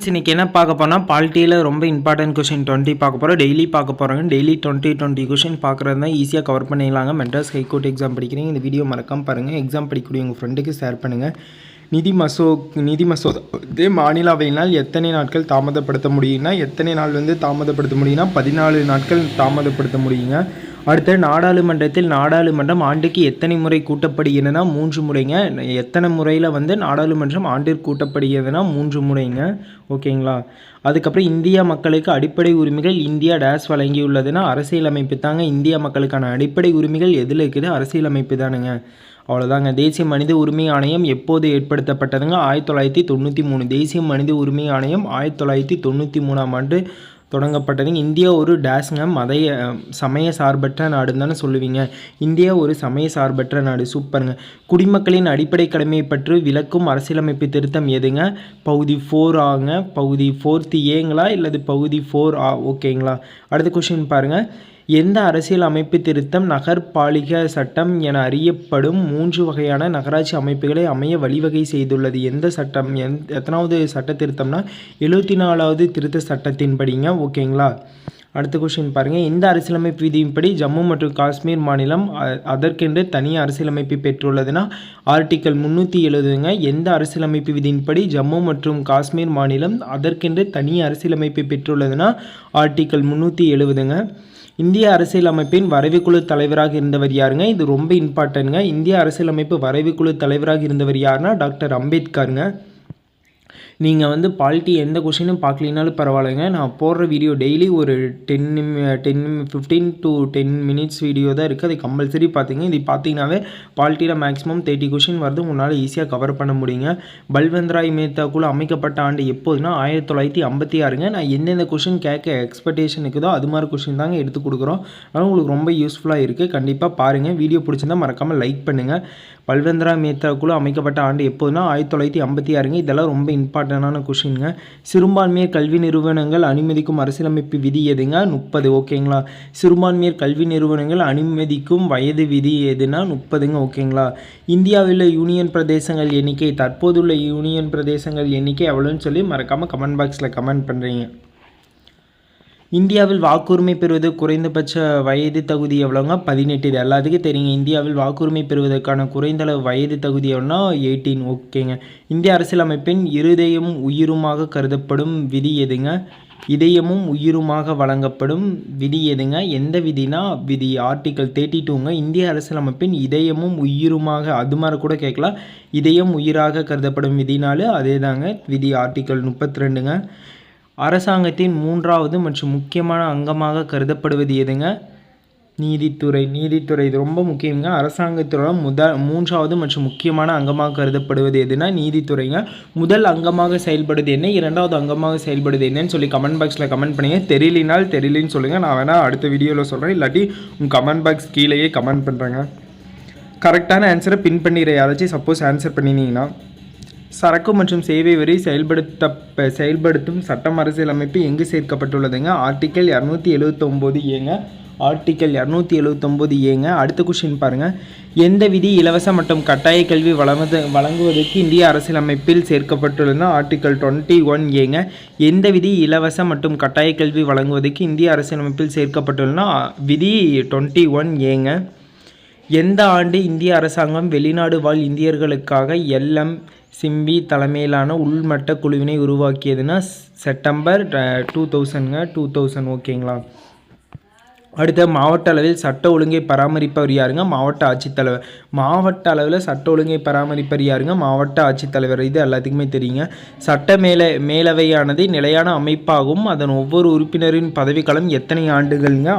இன்னைக்கு என்ன பார்க்க போனால் பாலிட்டியில் ரொம்ப இம்பார்ட்டன்ட் கொஷின் டுவெண்ட்டி பார்க்க போகிறோம் டெய்லி பார்க்க போகிறாங்க டெய்லி டுவெண்ட்டி டுவெண்ட்டி கொஷின் பார்க்குறது தான் ஈஸியாக கவர் பண்ணிடலாங்க. மெட்ராஸ் ஹைகோர்ட் எக்ஸாம் படிக்கிறீங்க. இந்த வீடியோ மறக்காமல் பாருங்கள் எக்ஸாம் படிக்கக்கூடிய உங்கள் ஃப்ரெண்டுக்கு ஷேர் பண்ணுங்கள் நிதி மசோ நிதி மசோதா வந்து மாநிலவையினால் எத்தனை நாட்கள் தாமதப்படுத்த முடியும்னா எத்தனை நாள் வந்து தாமதப்படுத்த முடியும்னா பதினாலு நாட்கள் தாமதப்படுத்த முடியுங்க. அடுத்து நாடாளுமன்றத்தில் நாடாளுமன்றம் ஆண்டுக்கு எத்தனை முறை கூட்டப்படுகிறதுனா மூன்று முறைங்க. எத்தனை முறையில் வந்து நாடாளுமன்றம் ஆண்டிற்கு கூட்டப்படுகிறதுனா மூன்று முறைங்க. ஓகேங்களா? அதுக்கப்புறம் இந்தியா மக்களுக்கு அடிப்படை உரிமைகள் இந்தியா டேஸ் வழங்கியுள்ளதுன்னா அரசியலமைப்பு தாங்க. இந்தியா மக்களுக்கான அடிப்படை உரிமைகள் எதில் இருக்குது? அரசியலமைப்பு தானுங்க. அவ்வளோதாங்க தேசிய மனித உரிமை ஆணையம் எப்போது ஏற்படுத்தப்பட்டதுங்க? ஆயிரத்தி தொள்ளாயிரத்தி தொண்ணூற்றி மூணு. தேசிய மனித உரிமை ஆணையம் ஆயிரத்தி தொள்ளாயிரத்தி தொண்ணூற்றி மூணாம் ஆண்டு தொடங்கப்பட்டதுங்க இந்தியா ஒரு டேஸ்ங்க மதைய சமய சார்பற்ற நாடுன்னு தானே சொல்லுவீங்க. இந்தியா ஒரு சமய சார்பற்ற நாடு. சூப்பருங்க குடிமக்களின் அடிப்படை கடமையை பற்றி விளக்கும் அரசியலமைப்பு திருத்தம் எதுங்க? பகுதி ஃபோர் ஆங்க பகுதி ஃபோர்த்து ஏங்களா இல்லது பகுதி ஃபோர் ஆ? ஓகேங்களா அடுத்த கொஷின் பாருங்கள் எந்த அரசியல் அமைப்பு திருத்தம் நகர்பாலிக சட்டம் என அறியப்படும் மூன்று வகையான நகராட்சி அமைப்புகளை அமைய வழிவகை செய்துள்ளது. எந்த சட்டம்? எந் எத்தனாவது சட்ட திருத்தம்னா எழுபத்தி நாலாவது திருத்த சட்டத்தின்படிங்க. ஓகேங்களா? அடுத்த கொஷின் பாருங்கள் இந்த அரசியலமைப்பு விதியின்படி ஜம்மு மற்றும் காஷ்மீர் மாநிலம் அதற்கென்று தனி அரசியலமைப்பு பெற்றுள்ளதுன்னா ஆர்டிக்கல் முந்நூற்றி எழுபதுங்க எந்த அரசியலமைப்பு விதியின்படி ஜம்மு மற்றும் காஷ்மீர் மாநிலம் அதற்கென்று தனி அரசியலமைப்பு பெற்றுள்ளதுன்னா ஆர்டிக்கல் முந்நூற்றி எழுபதுங்க இந்திய அரசியலமைப்பின் வரைவுக்குழு தலைவராக இருந்தவர் யாருங்க? இது ரொம்ப இம்பார்ட்டன்ங்க இந்திய அரசியலமைப்பு வரைவுக்குழு தலைவராக இருந்தவர் யாருன்னா டாக்டர் அம்பேத்கருங்க. நீங்கள் வந்து பாலிட்டி எந்த கொஷினும் பார்க்கலினாலும் பரவாயில்லைங்க. நான் போடுற வீடியோ டெய்லி ஒரு ten ten fifteen to ten minutes video தான் இருக்குது அது கம்பல்சரி பார்த்தீங்க இது பார்த்தீங்கன்னாவே பாலிட்டியில் மேக்ஸிமம் தேர்ட்டி கொஷின் வருது. உன்னால் ஈஸியாக கவர் பண்ண முடியுங்க. பல்வந்த்ராய் மேத்தாக்குள்ள அமைக்கப்பட்ட ஆண்டு எப்போதுனா ஆயிரத்தி தொள்ளாயிரத்தி ஐம்பத்தி ஆறுங்க. நான் எந்தெந்த கொஷின் கேட்க எக்ஸ்பெக்டேஷன் இருக்குதோ அது மாதிரி கொஷின் தாங்க எடுத்து கொடுக்குறோம். அதனால் உங்களுக்கு ரொம்ப யூஸ்ஃபுல்லாக இருக்குது கண்டிப்பாக பாருங்கள் வீடியோ பிடிச்சிருந்தால் மறக்காமல் லைக் பண்ணுங்கள் பல்வேந்தரா மேத்தா குழு அமைக்கப்பட்ட ஆண்டு எப்போதுனா ஆயிரத்தி தொள்ளாயிரத்தி ஐம்பத்தி ஆறுங்க. இதெல்லாம் ரொம்ப இம்பார்ட்டண்டான கொஷின்ங்க சிறுபான்மையர் கல்வி நிறுவனங்கள் அனுமதிக்கும் அரசியலமைப்பு விதி எதுங்க? முப்பது ஓகேங்களா? சிறுபான்மையர் கல்வி நிறுவனங்கள் அனுமதிக்கும் வயது விதி எதுனா முப்பதுங்க ஓகேங்களா? இந்தியாவில் யூனியன் பிரதேசங்கள் எண்ணிக்கை தற்போதுள்ள யூனியன் பிரதேசங்கள் எண்ணிக்கை எவ்வளோன்னு சொல்லி மறக்காமல் கமெண்ட் பாக்ஸில் கமெண்ட் பண்ணுறீங்க இந்தியாவில் வாக்குரிமை பெறுவது குறைந்தபட்ச வயது தகுதி எவ்வளோங்க பதினெட்டு. இது எல்லாத்துக்கும் தெரியுங்க. இந்தியாவில் வாக்குரிமை பெறுவதற்கான குறைந்த அளவு வயது தகுதி எவ்வளோனா எயிட்டீன் ஓகேங்க. இந்திய அரசியலமைப்பின் இருதயம் உயிருமாக கருதப்படும் விதி எதுங்க? இதயமும் உயிருமாக வழங்கப்படும் விதி எதுங்க? எந்த விதினா விதி ஆர்டிக்கல் தேர்ட்டி டூங்க இந்திய அரசியலமைப்பின் இதயமும் உயிருமாக அது மாதிரி கூட கேட்கலாம். இதயம் உயிராக கருதப்படும் விதினாலும் அதே தாங்க விதி ஆர்டிக்கல் முப்பத்தி ரெண்டுங்க. அரசாங்கத்தின் மூன்றாவது மற்றும் முக்கியமான அங்கமாக கருதப்படுவது எதுங்க? நீதித்துறை. நீதித்துறை இது ரொம்ப முக்கியங்க அரசாங்கத்தோட முதல் மூன்றாவது மற்றும் முக்கியமான அங்கமாக கருதப்படுவது எதுனா நீதித்துறைங்க. முதல் அங்கமாக செயல்படுது என்ன? இரண்டாவது அங்கமாக செயல்படுது என்னன்னு சொல்லி கமெண்ட் பாக்ஸில் கமெண்ட் பண்ணுங்கள் தெரியலினால் தெரியலன்னு சொல்லுங்கள் நான் வேணால் அடுத்த வீடியோவில் சொல்கிறேன் இல்லாட்டி உங்கள் கமெண்ட் பாக்ஸ் கீழேயே கமெண்ட் பண்ணுறேங்க கரெக்டான ஆன்சரை பின் பண்ணிடுற யாராச்சும் சப்போஸ் ஆன்சர் பண்ணினீங்கன்னா சரக்கு மற்றும் சேவை வரி செயல்படுத்த செயல்படுத்தும் சட்டம் அரசியலமைப்பு எங்கு சேர்க்கப்பட்டுள்ளதுங்க? ஆர்டிக்கல் இரநூத்தி எழுபத்தொம்போது ஏங்க. ஆர்டிக்கல் இரநூத்தி எழுபத்தொம்போது ஏங்க. அடுத்த கொஷின் பாருங்கள் எந்த விதி இலவச மற்றும் கட்டாய கல்வி வழங்குவது வழங்குவதற்கு இந்திய அரசியலமைப்பில் சேர்க்கப்பட்டுள்ளதுன்னா ஆர்டிக்கல் டுவெண்ட்டி ஒன் ஏங்க. எந்த விதி இலவச மற்றும் கட்டாய கல்வி வழங்குவதற்கு இந்திய அரசியலமைப்பில் சேர்க்கப்பட்டுள்ளதுன்னா விதி டுவெண்ட்டி ஒன் ஏங்க. எந்த ஆண்டு இந்திய அரசாங்கம் வெளிநாடு வாழ் இந்தியர்களுக்காக எல்எம் சிம்பி தலைமையிலான உள்மட்ட குழுவினை உருவாக்கியதுன்னா செப்டம்பர் டூ தௌசண்ட்ங்க டூ தௌசண்ட் ஓகேங்களா? அடுத்த மாவட்ட அளவில் சட்ட ஒழுங்கை பராமரிப்பவர் யாருங்க? மாவட்ட ஆட்சித்தலைவர். மாவட்ட அளவில் சட்ட ஒழுங்கை பராமரிப்பவர் யாருங்க? மாவட்ட ஆட்சித்தலைவர். இது எல்லாத்துக்குமே தெரியுங்க. சட்ட மேல மேலவையானது நிலையான அமைப்பாகவும் அதன் ஒவ்வொரு உறுப்பினரின் பதவிக்காலம் எத்தனை ஆண்டுகள்ங்க?